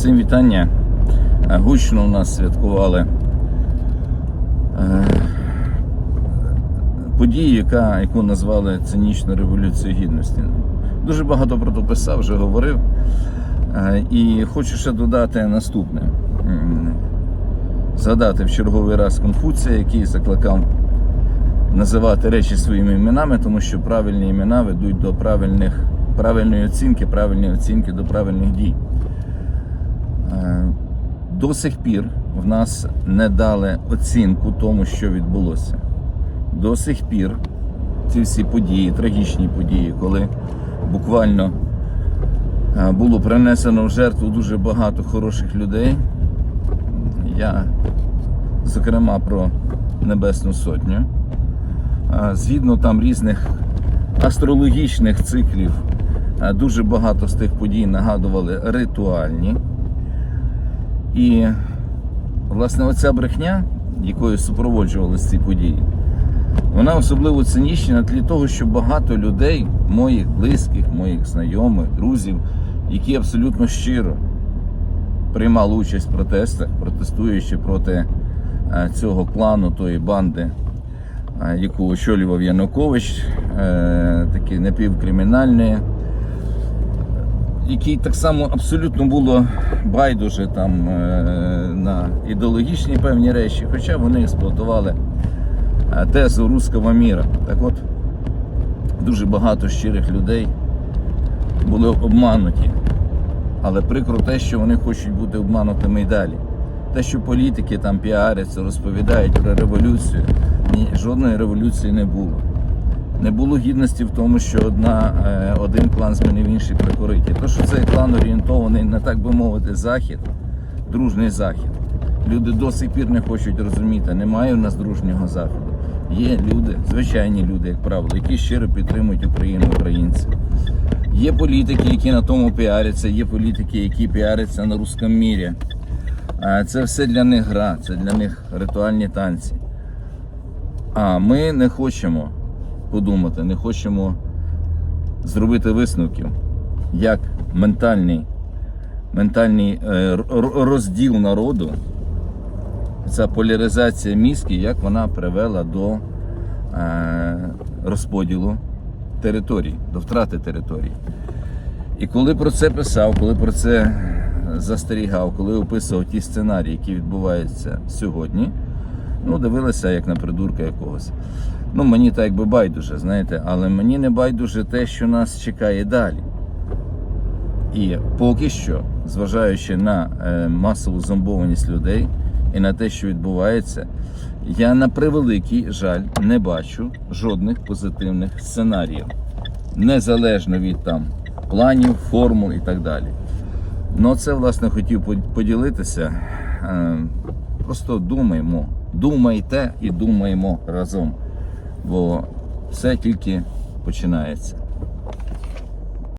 Всім вітання. Е, Гучно у нас святкували е, подію, яка, яку назвали цинічну революцію гідності. Дуже багато про це писав, вже говорив. Е, І хочу ще додати наступне. Згадати в черговий раз Конфуція, який закликав називати речі своїми іменами, тому що правильні імена ведуть до правильних, правильної оцінки, правильні оцінки до правильних дій. Е, До сих пір в нас не дали оцінку тому, що відбулося. До сих пір ці всі події, трагічні події, коли буквально е, було принесено в жертву дуже багато хороших людей. Я, зокрема, про Небесну Сотню. Е, Згідно там різних астрологічних циклів, дуже багато з тих подій нагадували ритуальні. І, власне, оця брехня, якою супроводжувалися ці події, вона особливо цинічна на тлі того, що багато людей, моїх близьких, моїх знайомих, друзів, які абсолютно щиро приймали участь в протестах, протестуючи проти е, цього клану, тої банди, е, яку очолював Янукович, е, такі напівкримінальної який так само абсолютно було байдуже там е, на ідеологічні певні речі, хоча вони експлуатували е, тезу руського міра. Так от дуже багато щирих людей були обмануті. Але прикро те, що вони хочуть бути обманутими і далі. Те, що політики там піаряться, розповідають про революцію, ні, жодної революції не було. Не було гідності в тому, що одна, е, один клан змінив інший при кориті. То, що цей клан орієнтований на так би мовити, захід, дружний захід. Люди до сих пір не хочуть розуміти, немає у нас дружнього заходу. Є люди, звичайні люди, як правило, які щиро підтримують Україну, українців. Є політики, які на тому піаряться, є політики, які піаряться на русскому мірі. Це все для них гра, це для них ритуальні танці. А ми не хочемо подумати, не хочемо зробити висновків, як ментальний, ментальний е, розділ народу, ця поляризація мізків, як вона привела до е, розподілу територій, до втрати територій. І коли про це писав, коли про це застерігав, коли описував ті сценарії, які відбуваються сьогодні, ну, дивилися як на придурка якогось. Ну, мені так якби байдуже, знаєте, але мені не байдуже те, що нас чекає далі. І поки що, зважаючи на е, масову зомбованість людей і на те, що відбувається, я на превеликий жаль не бачу жодних позитивних сценаріїв, незалежно від там планів, формул і так далі. Ну, це власне хотів поділитися. Е, Просто думаємо, думайте і думаємо разом, бо все тільки починається.